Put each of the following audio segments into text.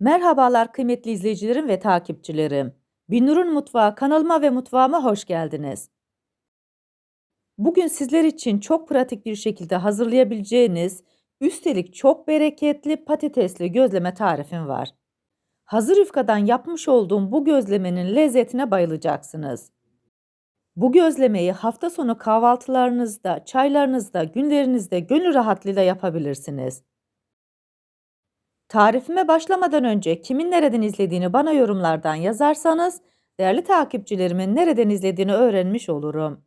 Merhabalar kıymetli izleyicilerim ve takipçilerim. Binur'un Mutfağı kanalıma ve mutfağıma hoş geldiniz. Bugün sizler için çok pratik bir şekilde hazırlayabileceğiniz, üstelik çok bereketli patatesli gözleme tarifim var. Hazır yufkadan yapmış olduğum bu gözlemenin lezzetine bayılacaksınız. Bu gözlemeyi hafta sonu kahvaltılarınızda, çaylarınızda, günlerinizde gönül rahatlığıyla yapabilirsiniz. Tarifime başlamadan önce kimin nereden izlediğini bana yorumlardan yazarsanız değerli takipçilerimin nereden izlediğini öğrenmiş olurum.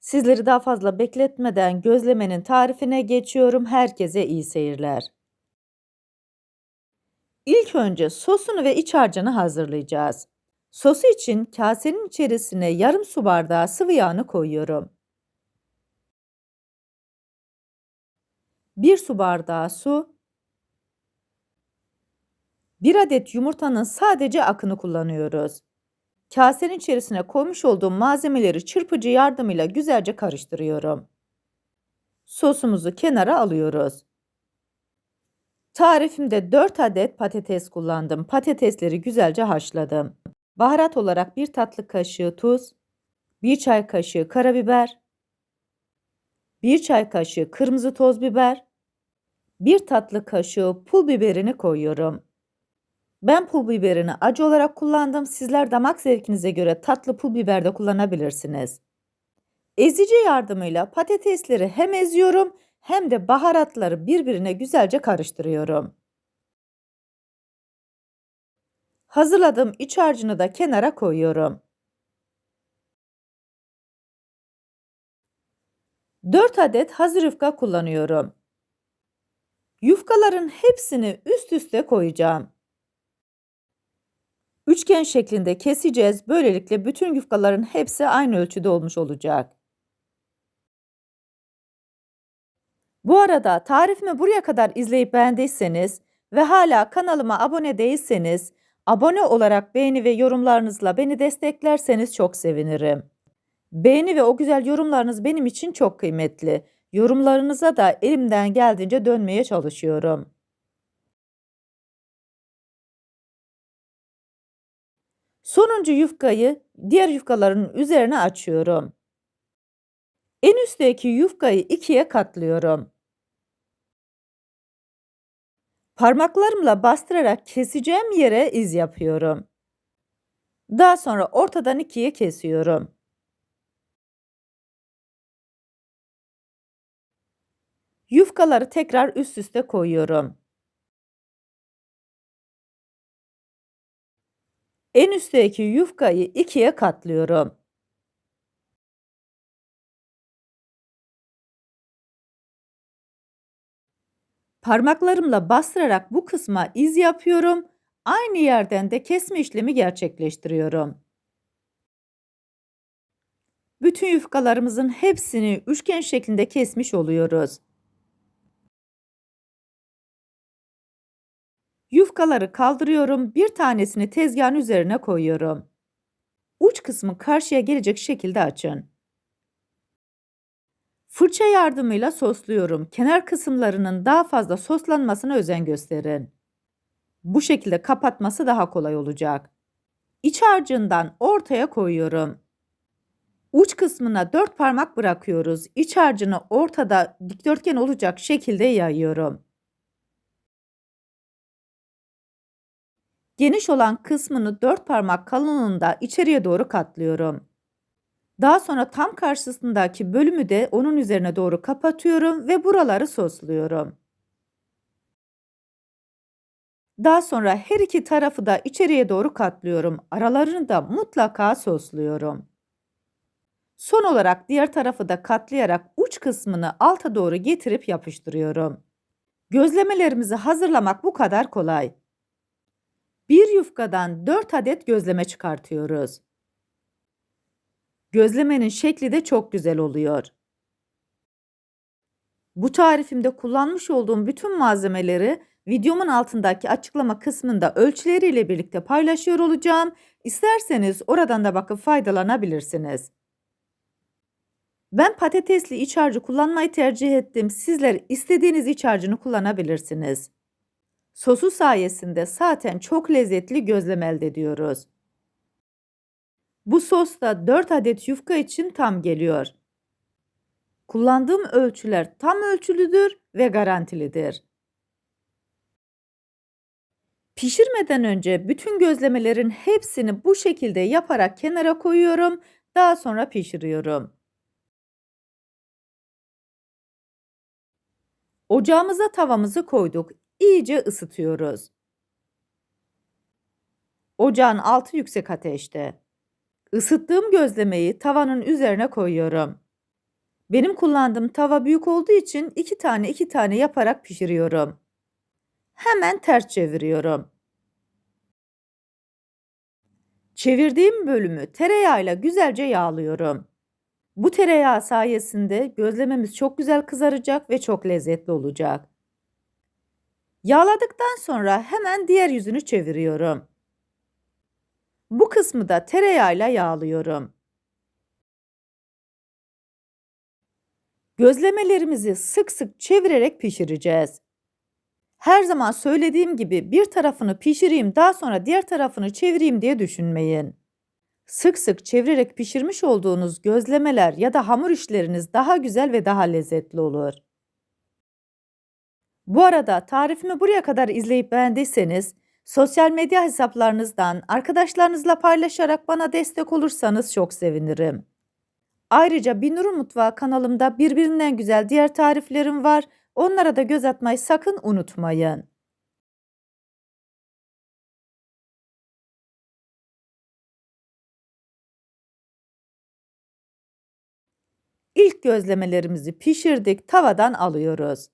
Sizleri daha fazla bekletmeden gözlemenin tarifine geçiyorum. Herkese iyi seyirler. İlk önce sosunu ve iç harcını hazırlayacağız. Sosu için kasenin içerisine yarım su bardağı sıvı yağını koyuyorum. 1 su bardağı su, 1 adet yumurtanın sadece akını kullanıyoruz. Kasenin içerisine koymuş olduğum malzemeleri çırpıcı yardımıyla güzelce karıştırıyorum. Sosumuzu kenara alıyoruz. Tarifimde 4 adet patates kullandım. Patatesleri güzelce haşladım. Baharat olarak 1 tatlı kaşığı tuz, 1 çay kaşığı karabiber, 1 çay kaşığı kırmızı toz biber, 1 tatlı kaşığı pul biberini koyuyorum. Ben pul biberini acı olarak kullandım. Sizler damak zevkinize göre tatlı pul biber de kullanabilirsiniz. Ezici yardımıyla patatesleri hem eziyorum hem de baharatları birbirine güzelce karıştırıyorum. Hazırladığım iç harcını da kenara koyuyorum. 4 adet hazır yufka kullanıyorum. Yufkaların hepsini üst üste koyacağım. Üçgen şeklinde keseceğiz. Böylelikle bütün yufkaların hepsi aynı ölçüde olmuş olacak. Bu arada tarifimi buraya kadar izleyip beğendiyseniz ve hala kanalıma abone değilseniz abone olarak beğeni ve yorumlarınızla beni desteklerseniz çok sevinirim. Beğeni ve o güzel yorumlarınız benim için çok kıymetli. Yorumlarınıza da elimden geldiğince dönmeye çalışıyorum. Sonuncu yufkayı diğer yufkaların üzerine açıyorum. En üstteki yufkayı ikiye katlıyorum. Parmaklarımla bastırarak keseceğim yere iz yapıyorum. Daha sonra ortadan ikiye kesiyorum. Yufkaları tekrar üst üste koyuyorum. En üstteki yufkayı ikiye katlıyorum. Parmaklarımla bastırarak bu kısma iz yapıyorum. Aynı yerden de kesme işlemi gerçekleştiriyorum. Bütün yufkalarımızın hepsini üçgen şeklinde kesmiş oluyoruz. Yufkaları kaldırıyorum. Bir tanesini tezgahın üzerine koyuyorum. Uç kısmı karşıya gelecek şekilde açın. Fırça yardımıyla sosluyorum. Kenar kısımlarının daha fazla soslanmasına özen gösterin. Bu şekilde kapatması daha kolay olacak. İç harcından ortaya koyuyorum. Uç kısmına dört parmak bırakıyoruz. İç harcını ortada dikdörtgen olacak şekilde yayıyorum. Geniş olan kısmını dört parmak kalınlığında içeriye doğru katlıyorum. Daha sonra tam karşısındaki bölümü de onun üzerine doğru kapatıyorum ve buraları sosluyorum. Daha sonra her iki tarafı da içeriye doğru katlıyorum. Aralarını da mutlaka sosluyorum. Son olarak diğer tarafı da katlayarak uç kısmını alta doğru getirip yapıştırıyorum. Gözlemelerimizi hazırlamak bu kadar kolay. Bir yufkadan 4 adet gözleme çıkartıyoruz. Gözlemenin şekli de çok güzel oluyor. Bu tarifimde kullanmış olduğum bütün malzemeleri videomun altındaki açıklama kısmında ölçüleriyle birlikte paylaşıyor olacağım. İsterseniz oradan da bakıp faydalanabilirsiniz. Ben patatesli iç harcı kullanmayı tercih ettim. Sizler istediğiniz iç harcını kullanabilirsiniz. Sosu sayesinde zaten çok lezzetli gözleme elde ediyoruz. Bu sos da 4 adet yufka için tam geliyor. Kullandığım ölçüler tam ölçülüdür ve garantilidir. Pişirmeden önce bütün gözlemelerin hepsini bu şekilde yaparak kenara koyuyorum. Daha sonra pişiriyorum. Ocağımıza tavamızı koyduk. İyice ısıtıyoruz. Ocağın altı yüksek ateşte. Isıttığım gözlemeyi tavanın üzerine koyuyorum. Benim kullandığım tava büyük olduğu için iki tane iki tane yaparak pişiriyorum. Hemen ters çeviriyorum. Çevirdiğim bölümü tereyağıyla güzelce yağlıyorum. Bu tereyağı sayesinde gözlememiz çok güzel kızaracak ve çok lezzetli olacak. Yağladıktan sonra hemen diğer yüzünü çeviriyorum. Bu kısmı da tereyağıyla yağlıyorum. Gözlemelerimizi sık sık çevirerek pişireceğiz. Her zaman söylediğim gibi bir tarafını pişireyim daha sonra diğer tarafını çevireyim diye düşünmeyin. Sık sık çevirerek pişirmiş olduğunuz gözlemeler ya da hamur işleriniz daha güzel ve daha lezzetli olur. Bu arada tarifimi buraya kadar izleyip beğendiyseniz sosyal medya hesaplarınızdan arkadaşlarınızla paylaşarak bana destek olursanız çok sevinirim. Ayrıca Binur'un Mutfağı kanalımda birbirinden güzel diğer tariflerim var. Onlara da göz atmayı sakın unutmayın. İlk gözlemelerimizi pişirdik, tavadan alıyoruz.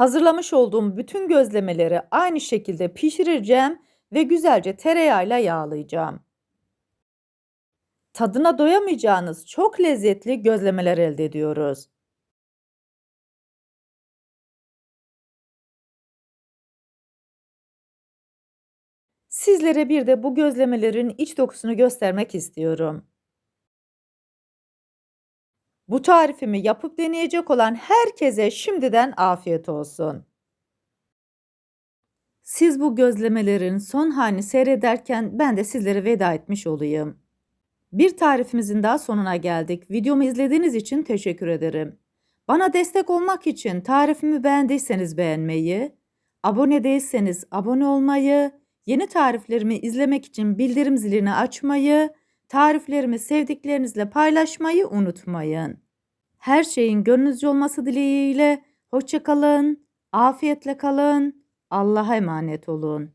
Hazırlamış olduğum bütün gözlemeleri aynı şekilde pişireceğim ve güzelce tereyağıyla yağlayacağım. Tadına doyamayacağınız çok lezzetli gözlemeler elde ediyoruz. Sizlere bir de bu gözlemelerin iç dokusunu göstermek istiyorum. Bu tarifimi yapıp deneyecek olan herkese şimdiden afiyet olsun. Siz bu gözlemelerin son halini seyrederken ben de sizlere veda etmiş olayım. Bir tarifimizin daha sonuna geldik. Videomu izlediğiniz için teşekkür ederim. Bana destek olmak için tarifimi beğendiyseniz beğenmeyi, abone değilseniz abone olmayı, yeni tariflerimi izlemek için bildirim zilini açmayı, tariflerimi sevdiklerinizle paylaşmayı unutmayın. Her şeyin gönlünüzce olması dileğiyle hoşça kalın, afiyetle kalın, Allah'a emanet olun.